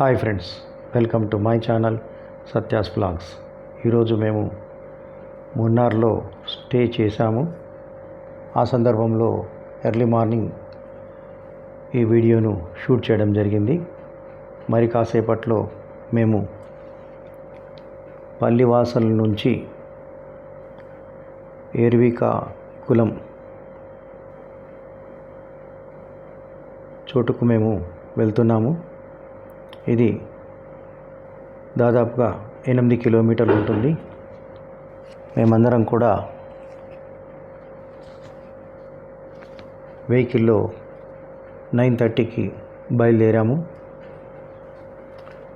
Hi friends welcome to my channel Satya's blogs. ఈరోజు మేము మున్నార్లో stay చేశాము. ఆ సందర్భంలో ఎర్లీ మార్నింగ్ ఈ వీడియోను షూట్ చేయడం జరిగింది. మరి కాసేపట్లో మేము పల్లివాసల నుంచి ఏర్విక కులం చోటుకు మేము వెళ్తున్నాము. ఇది దాదాపుగా ఎనిమిది కిలోమీటర్లు ఉంటుంది. మేమందరం కూడా వెహికల్లో నైన్ థర్టీకి బయలుదేరాము.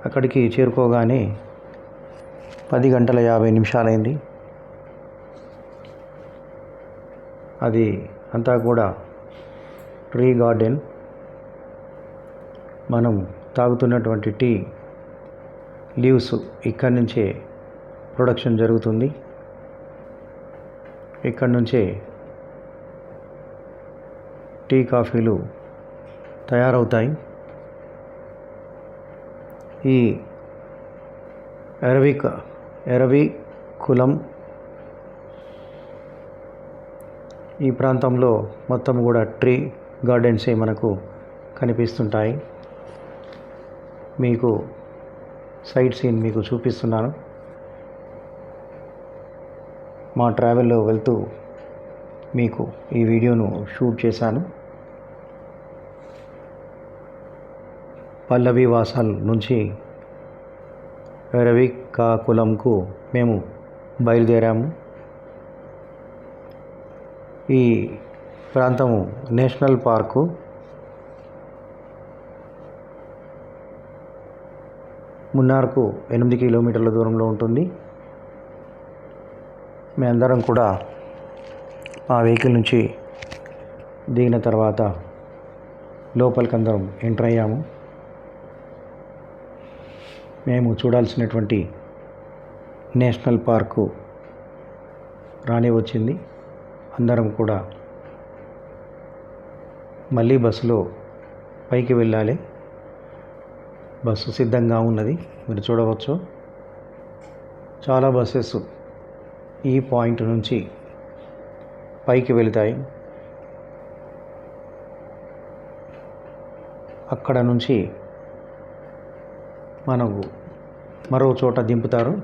అక్కడికి చేరుకోగానే పది గంటల యాభై నిమిషాలైంది. అది అంతా కూడా ట్రీ గార్డెన్. మనం తాగుతున్నటువంటి టీ లీవ్స్ ఇక్కడి నుంచే ప్రొడక్షన్ జరుగుతుంది. ఇక్కడి నుంచే టీ కాఫీలు తయారవుతాయి. ఈ ఎరవిక ఎరవి కులం ఈ ప్రాంతంలో మొత్తం కూడా ట్రీ గార్డెన్సే మనకు కనిపిస్తుంటాయి. మీకు సైట్ సీన్ మీకు చూపిస్తున్నాను. మా ట్రావెల్లో వెళ్తూ మీకు ఈ వీడియోను షూట్ చేశాను. పల్లవి వాసాల్ నుంచి రవికాకులంకు మేము బయలుదేరాము. ఈ ప్రాంతము నేషనల్ పార్కు మున్నార్కు ఎనిమిది కిలోమీటర్ల దూరంలో ఉంటుంది. మేమందరం కూడా ఆ వెహికల్ నుంచి దిగిన తర్వాత లోపలికి అందరం ఎంటర్ అయ్యాము. మేము చూడాల్సినటువంటి నేషనల్ పార్కు రాని వచ్చింది. అందరం కూడా మళ్ళీ బస్సులో పైకి వెళ్ళాలి. బస్సు సిద్ధంగా ఉన్నది. మీరు చూడవచ్చు. చాలా బస్సెస్ ఈ పాయింట్ నుంచి పైకి వెళుతాయి. అక్కడ నుంచి మనకు మరో చోట దింపుతారు.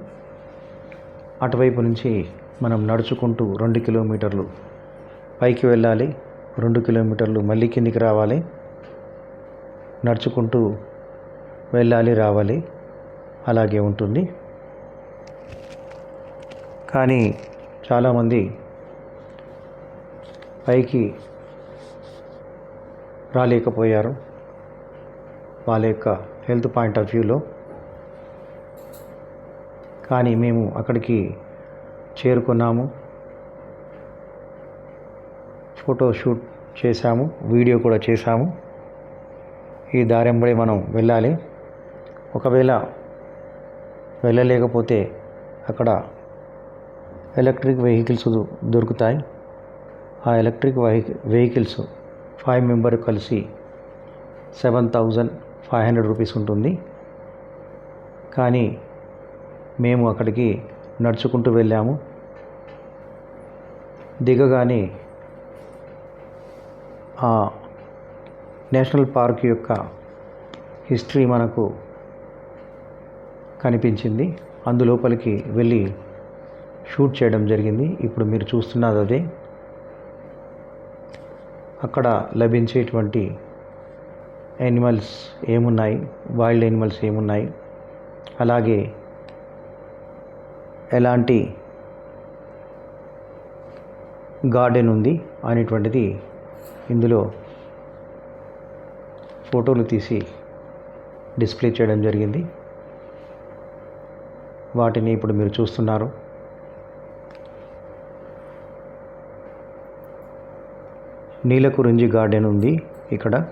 అటువైపు నుంచి మనం నడుచుకుంటూ రెండు కిలోమీటర్లు పైకి వెళ్ళాలి. రెండు కిలోమీటర్లు మళ్ళీ కిందికి రావాలి. నడుచుకుంటూ వెళ్ళాలి రావాలి. అలాగే ఉంటుంది. కానీ చాలామంది పైకి రాలేకపోయారు వాళ్ళ యొక్క హెల్త్ పాయింట్ ఆఫ్ వ్యూలో. కానీ మేము అక్కడికి చేరుకున్నాము. ఫోటో షూట్ చేశాము వీడియో కూడా చేశాము. ఈ దారెంబడి మనం వెళ్ళాలి. ఒకవేళ వెళ్ళలేకపోతే అక్కడ ఎలక్ట్రిక్ వెహికల్స్ దొరుకుతాయి. ఆ ఎలక్ట్రిక్ వెహికల్స్ ఫైవ్ మెంబర్ కలిసి seven thousand five hundred rupees ఉంటుంది. కానీ మేము అక్కడికి నడుచుకుంటూ వెళ్ళాము. దిగగానే ఆ నేషనల్ పార్క్ యొక్క హిస్టరీ మనకు కనిపించింది. అందులోపలికి వెళ్ళి షూట్ చేయడం జరిగింది. ఇప్పుడు మీరు చూస్తున్నది అదే. అక్కడ లభించేటువంటి యానిమల్స్ ఏమున్నాయి? వైల్డ్ యానిమల్స్ ఏమున్నాయి? అలాగే ఎలాంటి గార్డెన్ ఉంది అనేటువంటిది ఇందులో ఫోటోలు తీసి డిస్ప్లే చేయడం జరిగింది. వాటిని ఇప్పుడు మీరు చూస్తున్నారు. నీలకురింజి గార్డెన్ ఉంది ఇక్కడ.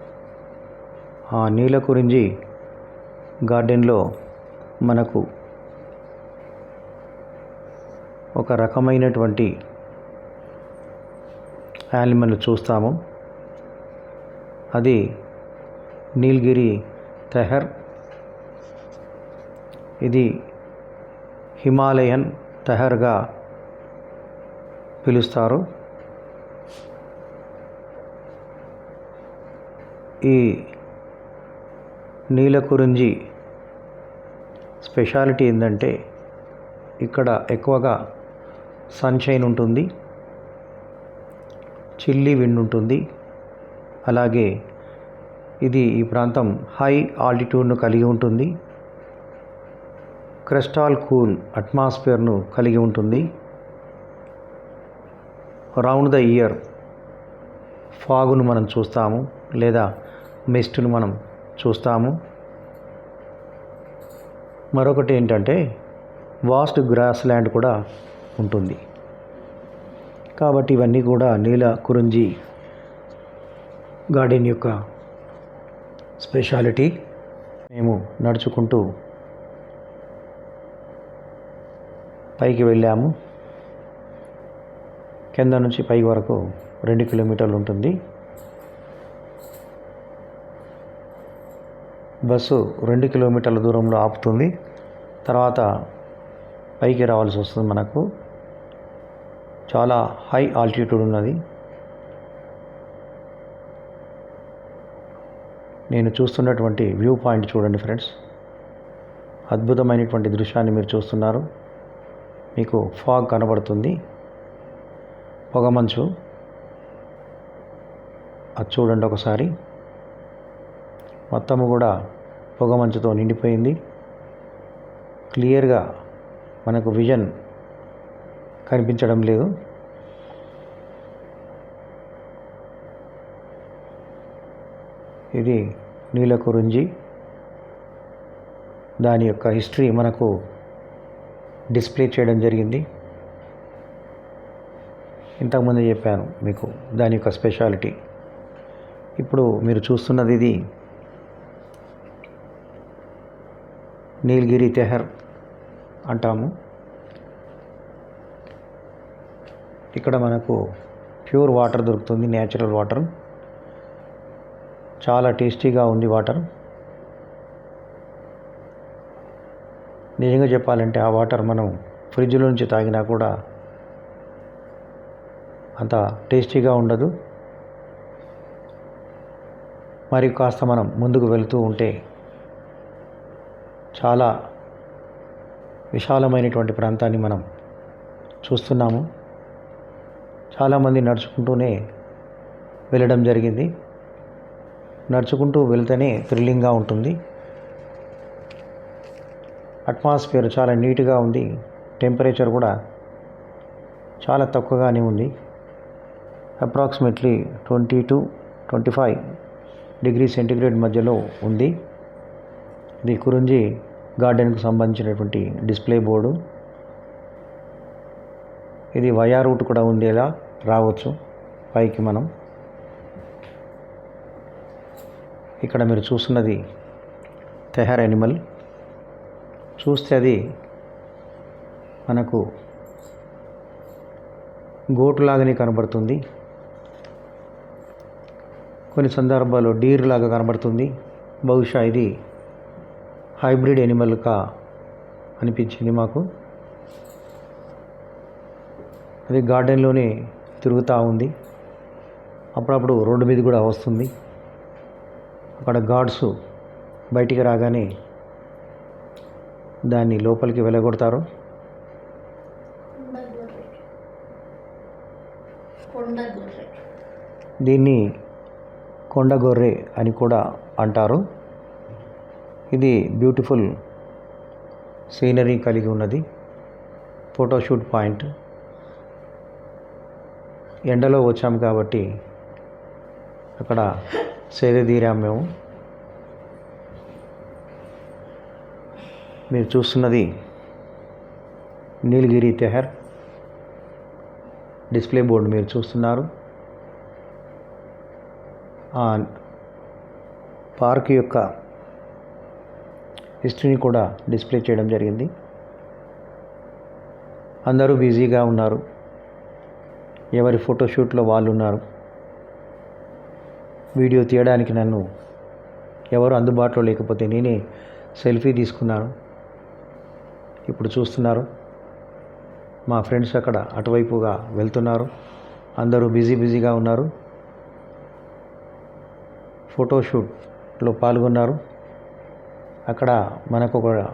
ఆ నీలకురింజి గార్డెన్లో మనకు ఒక రకమైనటువంటి యానిమల్ చూస్తాము. అది నీలగిరి తెహర్. ఇది హిమాలయన్ తెహర్గా పిలుస్తారు. ఈ నీలకురింజి స్పెషాలిటీ ఏంటంటే ఇక్కడ ఎక్కువగా సన్షైన్ ఉంటుంది చిల్లీ విండ్ ఉంటుంది. అలాగే ఇది ఈ ప్రాంతం హై ఆల్టిట్యూడ్ను కలిగి ఉంటుంది. క్రిస్టాల్ కూల్ అట్మాస్ఫియర్ను కలిగి ఉంటుంది. రౌండ్ ద ఇయర్ ఫాగును మనం చూస్తాము లేదా మిస్ట్ను మనం చూస్తాము. మరొకటి ఏంటంటే వాస్ట్ గ్రాస్ ల్యాండ్ కూడా ఉంటుంది. కాబట్టి ఇవన్నీ కూడా నీల కురింజి గార్డెన్ యొక్క స్పెషాలిటీ. మేము నడుచుకుంటూ పైకి వెళ్ళాము. కింద నుంచి పై వరకు రెండు కిలోమీటర్లు ఉంటుంది. బస్సు రెండు కిలోమీటర్ల దూరంలో ఆపుతుంది. తర్వాత పైకి రావాల్సి వస్తుంది మనకు. చాలా హై ఆల్టిట్యూడ్ ఉన్నది. నేను చూస్తున్నటువంటి వ్యూ పాయింట్ చూడండి ఫ్రెండ్స్. అద్భుతమైనటువంటి దృశ్యాన్ని మీరు చూస్తున్నారు. మీకు ఫాగ్ కనబడుతుంది. పొగమంచు అది చూడండి ఒకసారి. మొత్తము కూడా పొగమంచుతో నిండిపోయింది. క్లియర్గా మనకు విజన్ కనిపించడం లేదు. ఇది నీలకురింజి. దాని యొక్క హిస్టరీ మనకు డిస్ప్లే చేయడం జరిగింది. ఇంతకుముందు చెప్పాను మీకు దాని యొక్క స్పెషాలిటీ. ఇప్పుడు మీరు చూస్తున్నది ఇది. నీలగిరి తెహర్ అంటాము. ఇక్కడ మనకు ప్యూర్ వాటర్ దొరుకుతుంది న్యాచురల్ వాటర్. చాలా టేస్టీగా ఉంది వాటర్. నిజంగా చెప్పాలంటే ఆ వాటర్ మనం ఫ్రిడ్జ్లో నుంచి తాగినా కూడా అంత టేస్టీగా ఉండదు. మరి కాస్త మనం ముందుకు వెళుతూ ఉంటే చాలా విశాలమైనటువంటి ప్రాంతాన్ని మనం చూస్తున్నాము. చాలామంది నడుచుకుంటూనే వెళ్ళడం జరిగింది. నడుచుకుంటూ వెళ్తేనే థ్రిల్లింగ్గా ఉంటుంది. అట్మాస్ఫియర్ చాలా నీట్గా ఉంది. టెంపరేచర్ కూడా చాలా తక్కువగానే ఉంది. Approximately twenty to twenty five degree centigrade మధ్యలో ఉంది. ఇది కురుంజి గార్డెన్కు సంబంధించినటువంటి డిస్ప్లే బోర్డు. ఇది వయా రూట్ కూడా ఉండేలా రావచ్చు పైకి మనం. ఇక్కడ మీరు చూస్తున్నది తెహర్ యానిమల్ చూస్తే అది మనకు గోటులాగానే కనబడుతుంది. కొన్ని సందర్భాల్లో డీర్ లాగా కనబడుతుంది. బహుశా ఇది హైబ్రిడ్ ఎనిమల్గా అనిపించింది మాకు. అది గార్డెన్లోనే తిరుగుతూ ఉంది. అప్పుడప్పుడు రోడ్డు మీద కూడా వస్తుంది. అక్కడ గార్డ్స్ బయటికి రాగానే దాన్ని లోపలికి వెళ్ళగొడతారు? కొండ గొర్రె దీన్ని కొండగొర్రె అని కూడా అంటారు. ఇది బ్యూటిఫుల్ సీనరీ కలిగి ఉన్నది. Photoshoot point. ఎండలో వచ్చాము కాబట్టి అక్కడ సేద తీరాం మేము. మీరు చూస్తున్నది నీలగిరి తెహర్ డిస్ప్లే బోర్డు మీరు చూస్తున్నారు. ఆ పార్క్ యొక్క హిస్టరీని కూడా డిస్ప్లే చేయడం జరిగింది. అందరూ బిజీగా ఉన్నారు. ఎవరి ఫోటోషూట్లో వాళ్ళు ఉన్నారు వీడియో తీయడానికి నన్ను ఎవరు అందుబాటులో లేకపోతే నేనే సెల్ఫీ తీసుకున్నాను. ఇప్పుడు చూస్తున్నారు. మా ఫ్రెండ్స్ అక్కడ అటువైపుగా వెళ్తున్నారు. అందరూ బిజీ బిజీగా ఉన్నారు. ఫోటోషూట్లో పాల్గొన్నారు. అక్కడ మనకు ఒక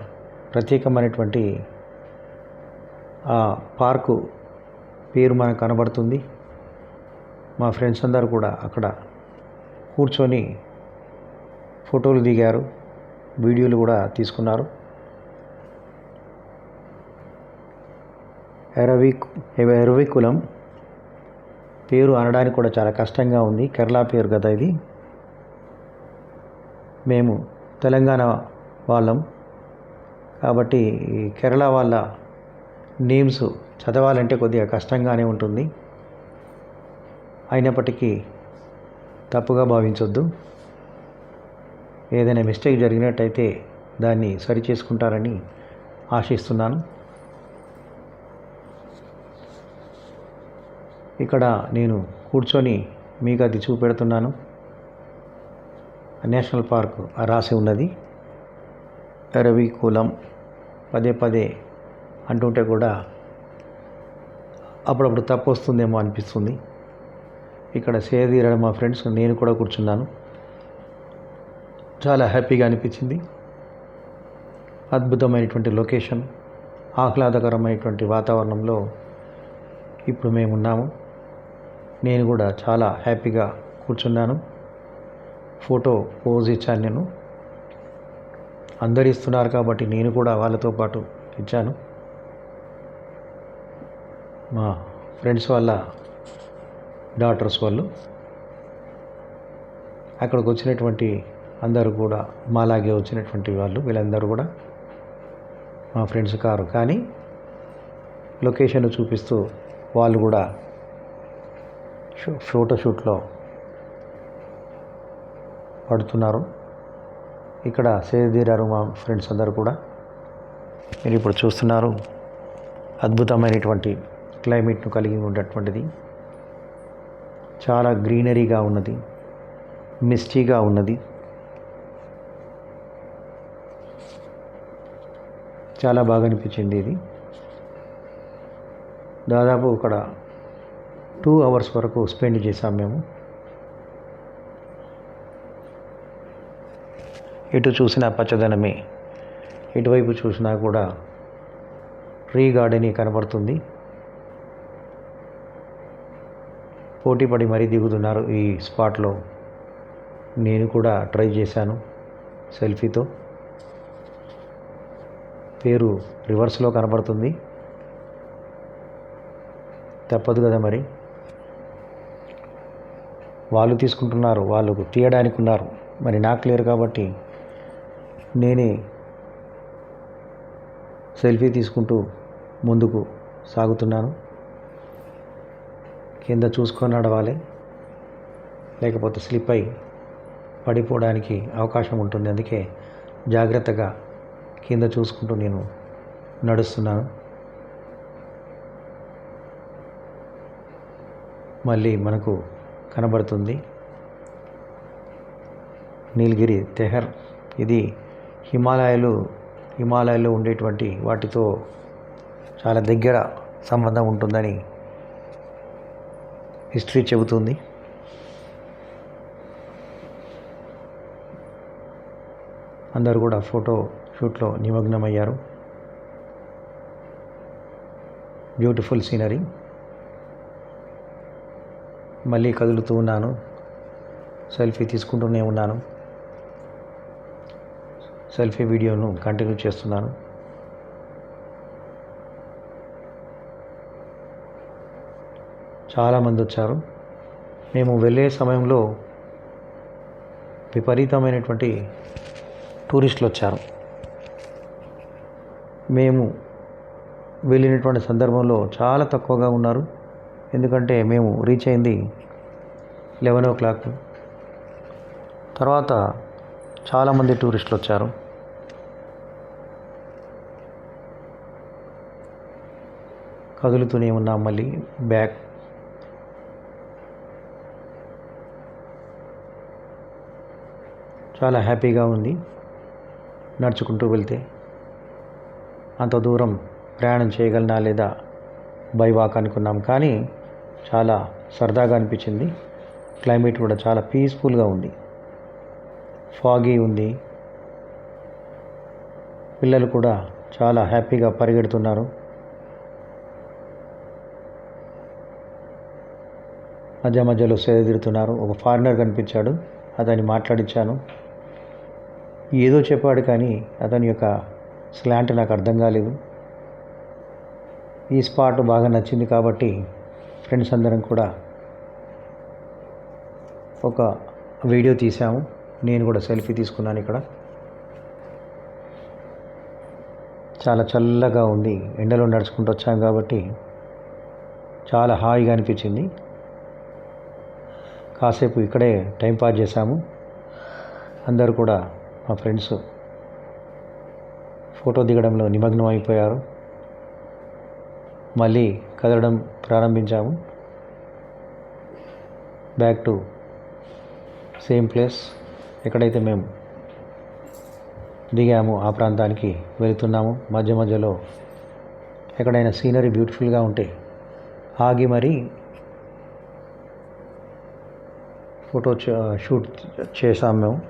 ప్రత్యేకమైనటువంటి ఆ పార్కు పేరు మనకు కనబడుతుంది. మా ఫ్రెండ్స్ అందరూ కూడా అక్కడ కూర్చొని ఫోటోలు దిగారు. వీడియోలు కూడా తీసుకున్నారు. ఎరవి ఎరవికులం పేరు అనడానికి కూడా చాలా కష్టంగా ఉంది. కేరళ పేరు కదా ఇది. మేము తెలంగాణ వాళ్ళం. కాబట్టి కేరళ వాళ్ళ నేమ్స్ చదవాలంటే కొద్దిగా కష్టంగానే ఉంటుంది. అయినప్పటికీ తప్పుగా భావించొద్దు. ఏదైనా మిస్టేక్ జరిగినట్టయితే దాన్ని సరి చేసుకుంటారని ఆశిస్తున్నాను. ఇక్కడ నేను కూర్చొని మీకు అది చూపెడుతున్నాను. నేషనల్ పార్క్ రాసి ఉన్నది. రవికులం పదే పదే అంటుంటే కూడా అప్పుడప్పుడు తప్పు వస్తుందేమో అనిపిస్తుంది. ఇక్కడ సేదీరడం మా ఫ్రెండ్స్ నేను కూడా కూర్చున్నాను. చాలా హ్యాపీగా అనిపించింది. అద్భుతమైనటువంటి లొకేషన్ ఆహ్లాదకరమైనటువంటి వాతావరణంలో ఇప్పుడు మేము ఉన్నాము నేను కూడా చాలా హ్యాపీగా కూర్చున్నాను. ఫోటో పోజ్ ఇచ్చాను నేను. అందరు ఇస్తున్నారు కాబట్టి నేను కూడా వాళ్ళతో పాటు ఇచ్చాను. మా ఫ్రెండ్స్ వాళ్ళ డాటర్స్ వాళ్ళు. అక్కడికి వచ్చినటువంటి అందరూ కూడా మాలాగే వచ్చినటువంటి వాళ్ళు వీళ్ళందరూ కూడా మా ఫ్రెండ్స్ కారు. కానీ లొకేషన్ చూపిస్తూ వాళ్ళు కూడా ఫోటోషూట్లో పడుతున్నారు. ఇక్కడ సేదీరారు మా ఫ్రెండ్స్ అందరు కూడా మీరు ఇప్పుడు చూస్తున్నారు. అద్భుతమైనటువంటి క్లైమేట్ను కలిగి ఉన్నటువంటిది. చాలా గ్రీనరీగా ఉన్నది. మిస్టీగా ఉన్నది. చాలా బాగా అనిపించింది ఇది. దాదాపు ఇక్కడ టూ అవర్స్ వరకు స్పెండ్ చేసాం మేము. ఎటు చూసినా పచ్చదనమే. ఎటువైపు చూసినా కూడా ట్రీ గార్డెనే కనబడుతుంది. పోటీపడి మరీ దిగుతున్నారు ఈ స్పాట్లో. నేను కూడా ట్రై చేశాను సెల్ఫీతో. పేరు రివర్స్లో కనబడుతుంది. తప్పదు కదా మరి. వాళ్ళు తీసుకుంటున్నారు వాళ్ళు తీయడానికి ఉన్నారు. మరి నాకు లేరు కాబట్టి నేనే సెల్ఫీ తీసుకుంటూ ముందుకు సాగుతున్నాను. కింద చూసుకొని నడవాలి. లేకపోతే స్లిప్ అయి పడిపోవడానికి అవకాశం ఉంటుంది. అందుకే జాగ్రత్తగా కింద చూసుకుంటూ నేను నడుస్తున్నాను. మళ్ళీ మనకు కనబడుతుంది. నీలగిరి తెహర్ ఇది హిమాలయాలు హిమాలయాల్లో ఉండేటువంటి వాటితో చాలా దగ్గర సంబంధం ఉంటుందని హిస్టరీ చెబుతుంది. అందరూ కూడా ఫోటో షూట్లో నిమగ్నమయ్యారు. Beautiful scenery. మళ్ళీ కదులుతూ ఉన్నాను. సెల్ఫీ తీసుకుంటూనే ఉన్నాను. సెల్ఫీ వీడియోను కంటిన్యూ చేస్తున్నాను. చాలామంది వచ్చారు. మేము వెళ్ళే సమయంలో విపరీతమైనటువంటి టూరిస్టులు వచ్చారు. మేము వెళ్ళినటువంటి సందర్భంలో చాలా తక్కువగా ఉన్నారు. ఎందుకంటే మేము రీచ్ అయింది లెవెన్ ఓ క్లాక్ తర్వాత చాలామంది టూరిస్టులు వచ్చారు. కదులుతూనే ఉన్నాం మళ్ళీ బ్యాక్ చాలా హ్యాపీగా ఉంది నడుచుకుంటూ వెళ్తే. అంత దూరం ప్రయాణం చేయగలనా లేదా బై వాక్ అనుకున్నాం కానీ చాలా సరదాగా అనిపించింది. క్లైమేట్ కూడా చాలా పీస్ఫుల్గా ఉంది. ఫాగీ ఉంది. పిల్లలు కూడా చాలా హ్యాపీగా పరిగెడుతున్నారు. మధ్య మధ్యలో సేదతీరుతున్నారు ఒక ఫారినర్ కనిపించాడు. అతన్ని మాట్లాడించాను. ఏదో చెప్పాడు కానీ అతని యొక్క స్లాంట్ నాకు అర్థం కాలేదు. ఈ స్పాట్ బాగా నచ్చింది కాబట్టి ఫ్రెండ్స్ అందరం కూడా ఒక వీడియో తీసాము నేను కూడా సెల్ఫీ తీసుకున్నాను ఇక్కడ. చాలా చల్లగా ఉంది. ఎండలో నడుచుకుంటూ వచ్చాం కాబట్టి చాలా హాయిగా అనిపించింది. కాసేపు ఇక్కడే టైం పాస్ చేశాము. అందరూ కూడా మా ఫ్రెండ్స్ ఫోటో దిగడంలో నిమగ్నం అయిపోయారు మళ్ళీ కదలడం ప్రారంభించాము. బ్యాక్ టు సేమ్ ప్లేస్ ఎక్కడైతే మేము దిగాము ఆ ప్రాంతానికి వెళుతున్నాము. మధ్య మధ్యలో ఎక్కడైనా సీనరీ బ్యూటిఫుల్గా ఉంటే ఆగి మరీ ఫోటో షూట్ చేసాం మేము.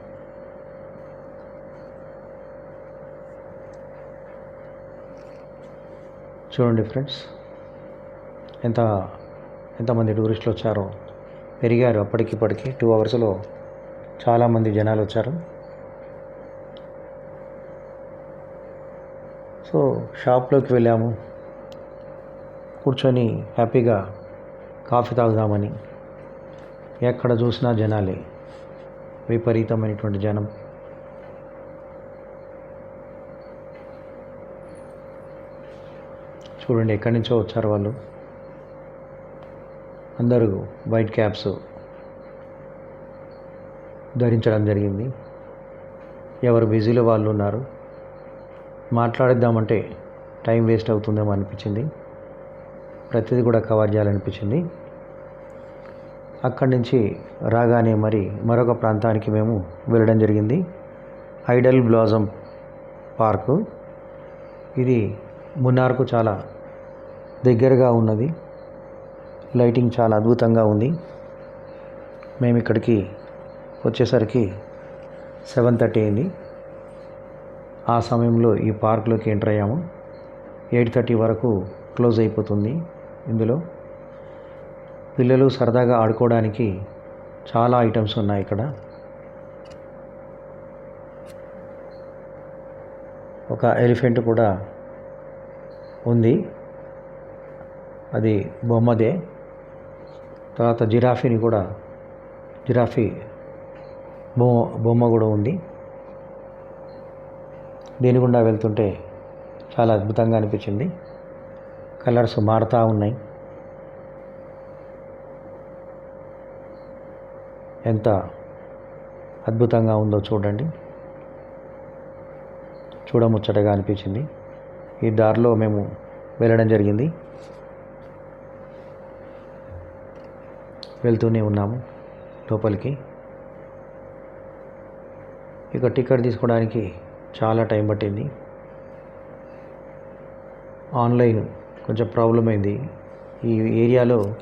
చూడండి ఫ్రెండ్స్. ఎంత ఎంతమంది టూరిస్టులు వచ్చారో పెరిగారు అప్పటికిప్పటికి టూ అవర్స్లో చాలామంది జనాలు వచ్చారు. సో షాప్లోకి వెళ్ళాము. కూర్చొని హ్యాపీగా కాఫీ తాగుదామని. ఎక్కడ చూసినా జనాలే. విపరీతమైనటువంటి జనం. చూడండి ఎక్కడి నుంచో వచ్చారు వాళ్ళు. అందరూ వైట్ క్యాప్స్ ధరించడం జరిగింది. ఎవరు బిజీలో వాళ్ళు ఉన్నారు. మాట్లాడిద్దామంటే టైం వేస్ట్ అవుతుందేమో అనిపించింది. ప్రతిదీ కూడా కవర్ చేయాలనిపించింది. అక్కడి నుంచి రాగానే మరి మరొక ప్రాంతానికి మేము వెళ్ళడం జరిగింది. Hydel blossom park. ఇది మున్నార్కు చాలా దగ్గరగా ఉన్నది. లైటింగ్ చాలా అద్భుతంగా ఉంది. మేము ఇక్కడికి వచ్చేసరికి సెవెన్ థర్టీ అయింది. ఆ సమయంలో ఈ పార్క్లోకి ఎంటర్ అయ్యాము. ఎయిట్ థర్టీ వరకు క్లోజ్ అయిపోతుంది ఇందులో. పిల్లలు సరదాగా ఆడుకోవడానికి చాలా ఐటమ్స్ ఉన్నాయి ఇక్కడ. ఒక ఎలిఫెంట్ కూడా ఉంది. అది బొమ్మదే. తర్వాత జిరాఫీని కూడా జిరాఫీ బొమ్మ బొమ్మ కూడా ఉంది. దీని గుండా వెళ్తుంటే చాలా అద్భుతంగా అనిపించింది. కలర్స్ మారుతూ ఉన్నాయి. ఎంత అద్భుతంగా ఉందో చూడండి. చూడముచ్చటగా అనిపించింది. ఈ దారిలో మేము వెళ్ళడం జరిగింది. వెళ్తూనే ఉన్నాము లోపలికి. ఇక టికెట్ తీసుకోవడానికి చాలా టైం పట్టింది. ఆన్లైన్ కొంచెం ప్రాబ్లం అయింది. ఈ ఏరియాలో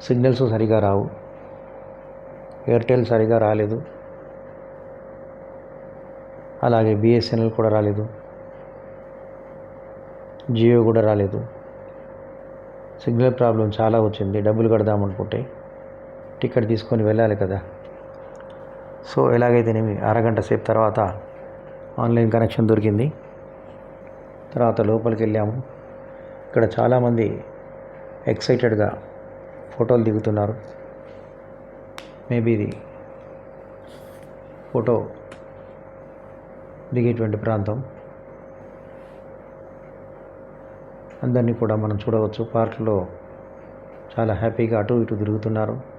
సిగ్నల్స్ సరిగా రావు. ఎయిర్టెల్ సరిగా రాలేదు. అలాగే బిఎస్ఎన్ఎల్ కూడా రాలేదు. జియో కూడా రాలేదు. సిగ్నల్ ప్రాబ్లం చాలా వచ్చింది. డబ్బులు కడదామనుకుంటే టికెట్ తీసుకొని వెళ్ళాలి కదా. సో ఎలాగైతేనేమి అరగంట సేపు తర్వాత ఆన్లైన్ కనెక్షన్ దొరికింది తర్వాత లోపలికి వెళ్ళాము. ఇక్కడ చాలామంది ఎక్సైటెడ్గా ఫోటోలు దిగుతున్నారు. మేబీ ఇది ఫోటో దిగేటువంటి ప్రాంతం. అందరినీ కూడా మనం చూడవచ్చు. పార్క్లో చాలా హ్యాపీగా అటు ఇటు తిరుగుతున్నారు.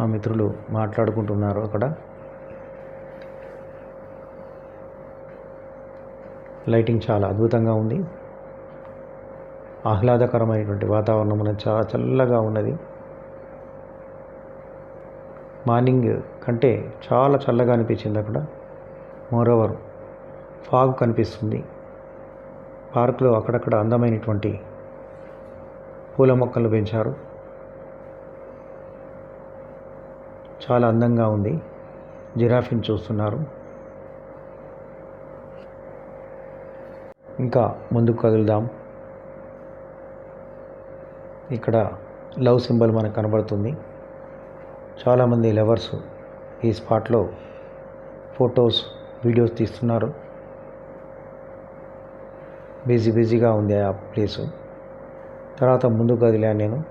మా మిత్రులు మాట్లాడుకుంటున్నారు అక్కడ. లైటింగ్ చాలా అద్భుతంగా ఉంది. ఆహ్లాదకరమైనటువంటి వాతావరణం అనేది చాలా చల్లగా ఉన్నది. మార్నింగ్ కంటే చాలా చల్లగా అనిపించింది అక్కడ. మోరోవర్ ఫాగ్ కనిపిస్తుంది. పార్కులో అక్కడక్కడ అందమైనటువంటి పూల మొక్కలు పెంచారు. చాలా అందంగా ఉంది. జిరాఫీని చూస్తున్నారు. ఇంకా ముందుకు కదులుదాం. ఇక్కడ లవ్ సింబల్ మనకు కనబడుతుంది. చాలామంది లవర్స్ ఈ స్పాట్లో ఫొటోస్ వీడియోస్ తీస్తున్నారు. బిజీ బిజీగా ఉంది ఆ ప్లేసు. తర్వాత ముందుకు కదిలాను నేను.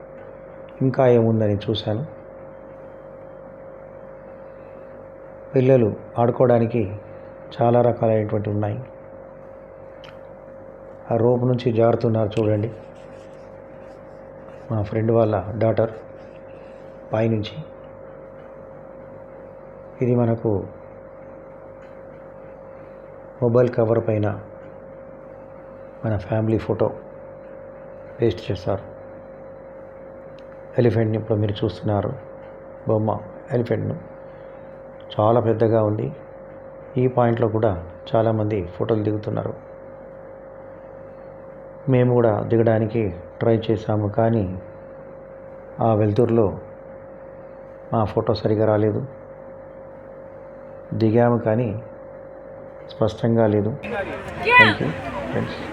ఇంకా ఏముందని చూశాను. పిల్లలు ఆడుకోవడానికి చాలా రకాలైనటువంటి ఉన్నాయి. ఆ రోప్ నుంచి జారుతున్నారు చూడండి. మా ఫ్రెండ్ వాళ్ళ డాటర్ పైనుంచి. ఇది మనకు మొబైల్ కవర్ పైన మన ఫ్యామిలీ ఫోటో పేస్ట్ చేస్తారు ఎలిఫెంట్ని ఇప్పుడు మీరు చూస్తున్నారు. బొమ్మ ఎలిఫెంట్ను. చాలా పెద్దగా ఉంది. ఈ పాయింట్లో కూడా చాలామంది ఫోటోలు దిగుతున్నారు. మేము కూడా దిగడానికి ట్రై చేశాము కానీ ఆ వెలుతురులో మా ఫోటో సరిగా రాలేదు. దిగాము కానీ స్పష్టంగా లేదు. Thank you friends